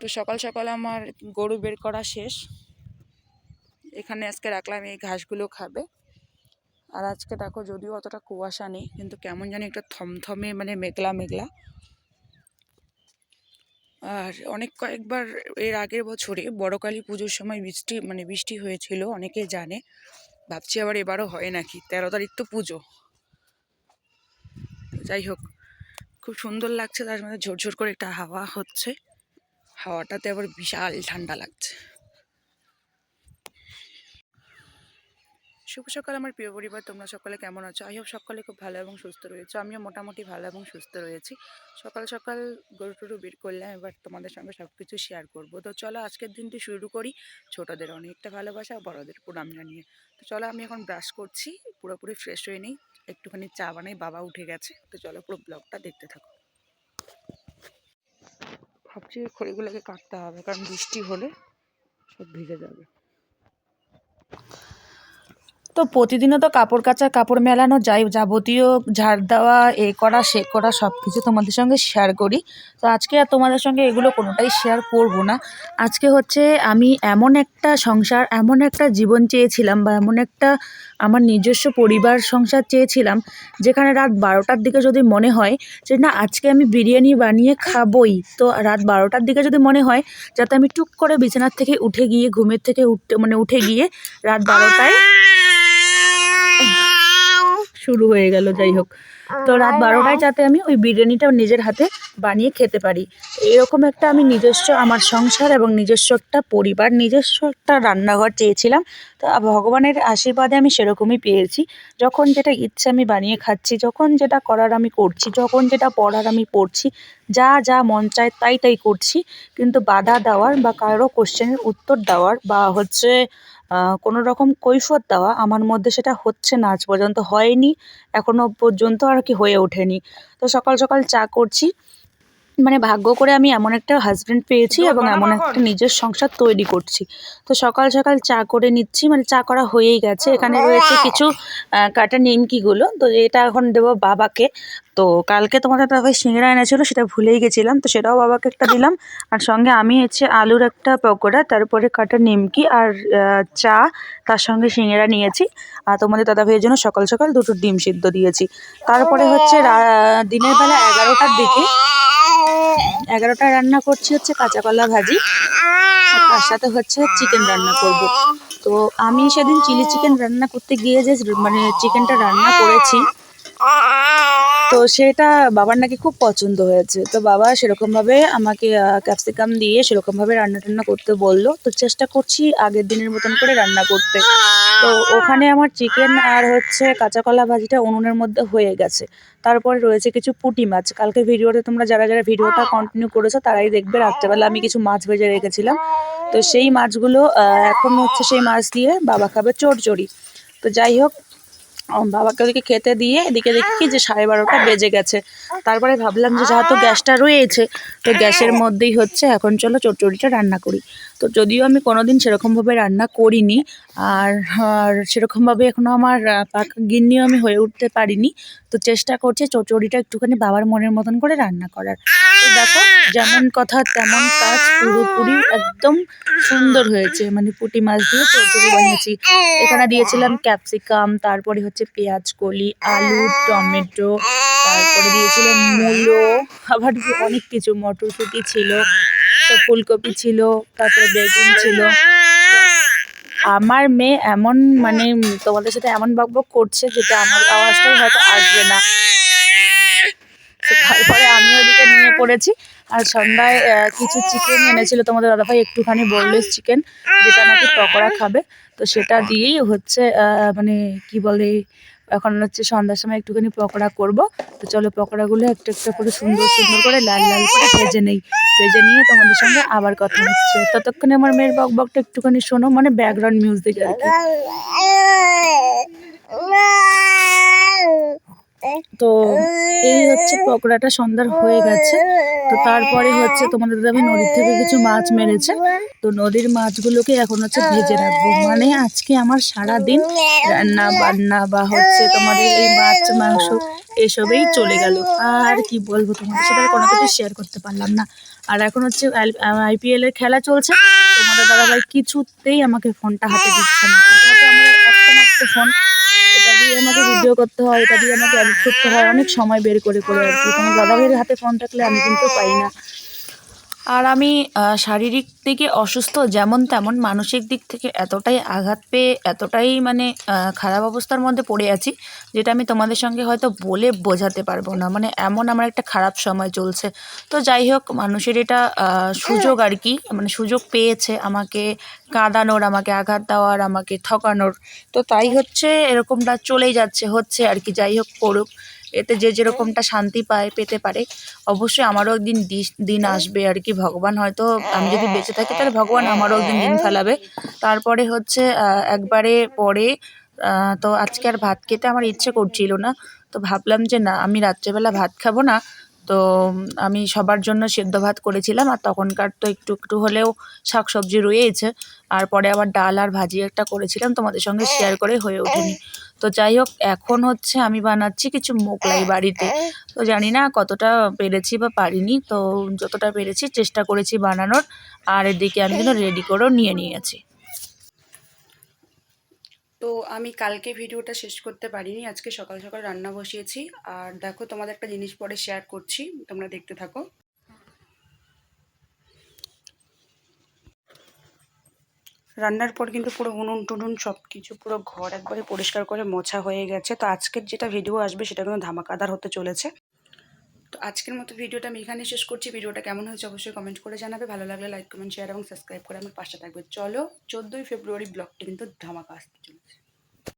তো সকাল সকাল আমার গরু বের করা শেষ। এখানে আজকে রাখলাম এই ঘাসগুলো খাবে। আর আজকে দেখো যদিও অতটা কুয়াশা নেই, কিন্তু কেমন জানি একটা থমথমে মানে মেঘলা মেঘলা। আর অনেক কয়েকবার এর আগের বছরে বড় কালী পুজোর সময় বৃষ্টি মানে বৃষ্টি হয়েছিল, অনেকে জানে। ভাবছি আবার এবারও হয় নাকি, তেরো তারিখ তো পুজো। যাই হোক, খুব সুন্দর লাগছে, তার মধ্যে ঝোরঝোর করে একটা হাওয়া হচ্ছে। হাওয়াটাতে আবার বিশাল ঠান্ডা লাগছে। শুভ সকাল আমার প্রিয় পরিবার, তোমরা সকলে কেমন আছো? আই হোপ সকলে খুব ভালো এবং সুস্থ রয়েছে। আমিও মোটামুটি ভালো এবং সুস্থ রয়েছি। সকাল সকাল গরু টরু বের করলাম, এবার তোমাদের সঙ্গে সব কিছু শেয়ার করব। তো চলো আজকের দিনটি শুরু করি ছোটদের অনেকটা ভালোবাসা, বড়দের প্রণাম জানিয়ে তো চলো আমি এখন ব্রাশ করছি, পুরোপুরি ফ্রেশ হয়ে নিই। একটুখানি চা বানাই, বাবা উঠে গেছে। তো চলো পুরো ব্লগটা দেখতে থাকো। ভাবছি খড়িগুলোকে কাটতে হবে কারণ বৃষ্টি হলে সব ভিজে যাবে। তো প্রতিদিনও তো কাপড় কাচা, কাপড় মেলানো যাই যাবতীয় ঝাড় দেওয়া, এ করা, সে করা সব কিছু তোমাদের সঙ্গে শেয়ার করি। তো আজকে আর তোমাদের সঙ্গে এগুলো কোনোটাই শেয়ার করব না। আজকে হচ্ছে আমি এমন একটা সংসার, এমন একটা জীবন চেয়েছিলাম বা এমন একটা আমার নিজস্ব পরিবার সংসার চেয়েছিলাম, যেখানে রাত বারোটার দিকে যদি মনে হয় যে না, আজকে আমি বিরিয়ানি বানিয়ে খাবই, তো রাত বারোটার দিকে যদি মনে হয়, যাতে আমি টুক করে বিছানার থেকে উঠে গিয়ে, ঘুমের থেকে উঠতে মানে উঠে গিয়ে রাত বারোটায় শুরু হয়ে গেল, যাই হোক। তো রাত বারোটায় যাতে আমি ওই বিরিয়ানিটা নিজের হাতে বানিয়ে খেতে পারি। এরকম একটা আমি নিজস্ব আমার সংসার এবং নিজস্ব একটা পরিবার, নিজস্ব একটা রান্নাঘর চেয়েছিলাম। তো ভগবানের আশীর্বাদে আমি সেরকমই পেয়েছি। যখন যেটা ইচ্ছে আমি বানিয়ে খাচ্ছি, যখন যেটা করার আমি করছি, যখন যেটা পড়ার আমি পড়ছি, যা যা মন চায় তাই তাই করছি। কিন্তু বাধা দেওয়ার বা কারও কোশ্চেনের উত্তর দেওয়ার বা হচ্ছে কোনো রকম কৈফত দেওয়া আমার মধ্যে সেটা হচ্ছে না। আজ পর্যন্ত হয়নি, এখনও পর্যন্ত আর কি হয়ে ওঠেনি। তো সকাল সকাল চা করছি। মানে ভাগ্য করে আমি এমন একটা হাজব্যান্ড পেয়েছি এবং এমন একটা নিজের সংসার তৈরি করছি। তো সকাল সকাল চা করে নিচ্ছি মানে চা করা হয়েই গেছে। এখানে রয়েছে কিছু কাটা নিমকিগুলো তো এটা এখন দেবো বাবাকে। তো কালকে তোমাদের দাদাভাই সিঙ্গড়া এনেছিল সেটা ভুলেই গেছিলাম। তো সেটাও বাবাকে একটা দিলাম। আর সঙ্গে আমি হচ্ছে আলুর একটা পকোড়া তারপরে কাটা নিমকি আর চা তার সঙ্গে সিঙ্গড়া নিয়েছি। আর তোমাদের দাদা দাদাভাইয়ের জন্য সকাল সকাল দুটো ডিম সিদ্ধ দিয়েছি। তারপরে হচ্ছে দিনের বেলা এগারোটার দিকে এগারোটা রান্না করছি হচ্ছে কাঁচা কলা ভাজি তার সাথে হচ্ছে চিকেন রান্না করব। তো আমি সেদিন চিলি চিকেন রান্না করতে গিয়ে যে মানে চিকেনটা রান্না করেছি তো সেটা বাবার নাকি খুব পছন্দ হয়েছে। তো বাবা সেরকমভাবে আমাকে ক্যাপসিকাম দিয়ে সেরকমভাবে রান্না টান্না করতে বলল। তো চেষ্টা করছি আগের দিনের মতন করে রান্না করতে। তো ওখানে আমার চিকেন আর হচ্ছে কাঁচা কলা ভাজিটা উনুনের মধ্যে হয়ে গেছে। তারপরে রয়েছে কিছু পুঁটি মাছ। কালকে ভিডিওতে তোমরা যারা যারা ভিডিওটা কন্টিনিউ করেছ, তারাই দেখবে রাত্রেবেলা আমি কিছু মাছ ভেজে রেখেছিলাম। তো সেই মাছগুলো এখন হচ্ছে সেই মাছ দিয়ে বাবা খাবে চড়চড়ি তো যাই হোক বাবাকে ওদিকে খেতে দিয়ে এদিকে দেখি যে সাড়ে বারোটা বেজে গেছে। তারপরে ভাবলাম যে যেহেতু গ্যাসটা রয়েছে, তো গ্যাসের মধ্যেই হচ্ছে, এখন চলো চচ্চড়িটা রান্না করি। তো যদিও আমি কোনোদিন সেরকমভাবে রান্না করিনি, আর আর সেরকমভাবে এখনও আমার পাকা গিন্নিও আমি হয়ে উঠতে পারিনি। তো চেষ্টা করছি চচ্চড়িটা একটুখানি বাবার মনের মতন করে রান্না করার। দেখো, যেমন কথা তেমন কাজ পুরোপুরি একদম সুন্দর হয়েছে। মানে পুঁটি মাছ দিয়ে চচ্চড়ি বানিয়েছি। এখানে দিয়েছিলাম ক্যাপসিকাম, তারপরে হচ্ছে পেঁয়াজ কলি, আলু, টমেটো, তারপরে দিয়েছিলাম মূলো, আবার অনেক কিছু। মটরশুঁটি ছিল, তো ফুলকপি ছিল, তারপরে বেগুন ছিল। আমার মেয়ে এমন মানে তোমাদের সাথে এমন বকবক করছে যেটা আমার আওয়াজটাই হয়তো আসবে না। তারপরে আমি নিয়ে পড়েছি। আর সন্ধ্যায় কিছু চিকেন এনেছিল তোমাদের দাদাভাই, একটুখানি বোনলেস চিকেন যেটা নাকি পকোড়া খাবে। তো সেটা দিয়েই হচ্ছে মানে কি বলে, এখন হচ্ছে সন্ধ্যার সময় একটুখানি পকোড়া করব। তো চলো পকোড়াগুলো একটু একটা করে সুন্দর সুন্দর করে লাল লাল করে ভেজে নেই। ভেজে নিয়ে তোমাদের সঙ্গে আবার কথা হচ্ছে। ততক্ষণে আমার মেয়ের বক বকটা একটুখানি শোনো মানে ব্যাকগ্রাউন্ড মিউজিক আর কি। তো এই হচ্ছে পকোড়াটা সন্ধ্যার হয়ে গেছে। তো তারপরে হচ্ছে তোমাদের দাদাভাই নদীর থেকে কিছু মাছ মেরেছে। তো নদীর মাছগুলোকে এখন হচ্ছে ভেজে রাখব। মানে আজকে আমার সারা দিন রান্না বান্না বা হচ্ছে তোমাদের এই মাছ, মাংস এসবেই চলে গেল। আর কি বলব তোমাদের সাথে? কোনো কিছু শেয়ার করতে পারলাম না। আর এখন হচ্ছে আইপিএল এর খেলা চলছে। তোমাদের দাদাভাই কিছুতেই আমাকে ফোনটা হাতে দিচ্ছে না। একটা মাত্র ফোন দিয়ে আমাকে ভিডিও করতে হয়, এটা দিয়ে আমাকে এডিট করতে হয়, অনেক সময় বের করে করে আর কি। তোমার দাদাভাইয়ের হাতে ফোন থাকলে আমি কিন্তু পাই না। আর আমি শারীরিক দিকে অসুস্থ যেমন তেমন মানসিক দিক থেকে এতটাই আঘাত পেয়ে এতটাই মানে খারাপ অবস্থার মধ্যে পড়ে আছি, যেটা আমি তোমাদের সঙ্গে হয়তো বলে বোঝাতে পারব না। মানে এমন আমার একটা খারাপ সময় চলছে। তো যাই হোক, মানুষের এটা সুযোগ আর কি মানে সুযোগ পেয়েছে আমাকে কাঁদানোর, আমাকে আঘাত দেওয়ার, আমাকে ঠকানোর। তো তাই হচ্ছে, এরকমটা চলেই যাচ্ছে, হচ্ছে আর কি, যাই হোক করুক। এতে যে যেরকমটা শান্তি পায়, পেতে পারে। অবশ্যই আমারও একদিন দিন আসবে আর কি। ভগবান হয়তো, আমি যদি বেঁচে থাকি, তাহলে ভগবান আমারও একদিন দিন ফেলাবে। তারপরে হচ্ছে একবারে পরে তো আজকে আর ভাত খেতে আমার ইচ্ছে করছিল না। তো ভাবলাম যে না, আমি রাত্রেবেলা ভাত খাব না। তো আমি সবার জন্য সেদ্ধ ভাত করেছিলাম আর তখনকার তো একটু একটু হলেও শাক সবজি রয়েছে আর পরে আবার ডাল আর ভাজি একটা করেছিলাম, তোমাদের সঙ্গে শেয়ার করে হয়ে ওঠেনি। তো যাই হোক, এখন হচ্ছে আমি বানাচ্ছি কিছু মোগলাই বাড়িতে। তো জানি না কতটা পেরেছি বা পারিনি, তো যতটা পেরেছি চেষ্টা করেছি বানানোর। আর এদিকে আমি কিন্তু রেডি করেও নিয়ে নিয়েছি। তো আমি কালকে ভিডিওটা শেষ করতে পারিনি, আজকে সকাল সকাল রান্না বসিয়েছি। আর দেখো, তোমাদের একটা জিনিস পরে শেয়ার করছি, তোমরা দেখতে থাকো। রান্নার পর কিন্তু পুরো উনুন টুনুন সব কিছু পুরো ঘর একবারে পরিষ্কার করে মোছা হয়ে গেছে। তো আজকের যেটা ভিডিও আসবে সেটা কিন্তু ধামাকাদার হতে চলেছে। তো আজকের মতো ভিডিওটা আমি এখানে শেষ করছি। ভিডিওটা কেমন হয়েছে অবশ্যই কমেন্ট করে জানাবে। ভালো লাগলে লাইক কমেন্ট শেয়ার এবং সাবস্ক্রাইব করে আমার পাশে থাকবে। চলো, চোদ্দোই ফেব্রুয়ারি ব্লগটি কিন্তু ধামাকা আসতে চলেছে।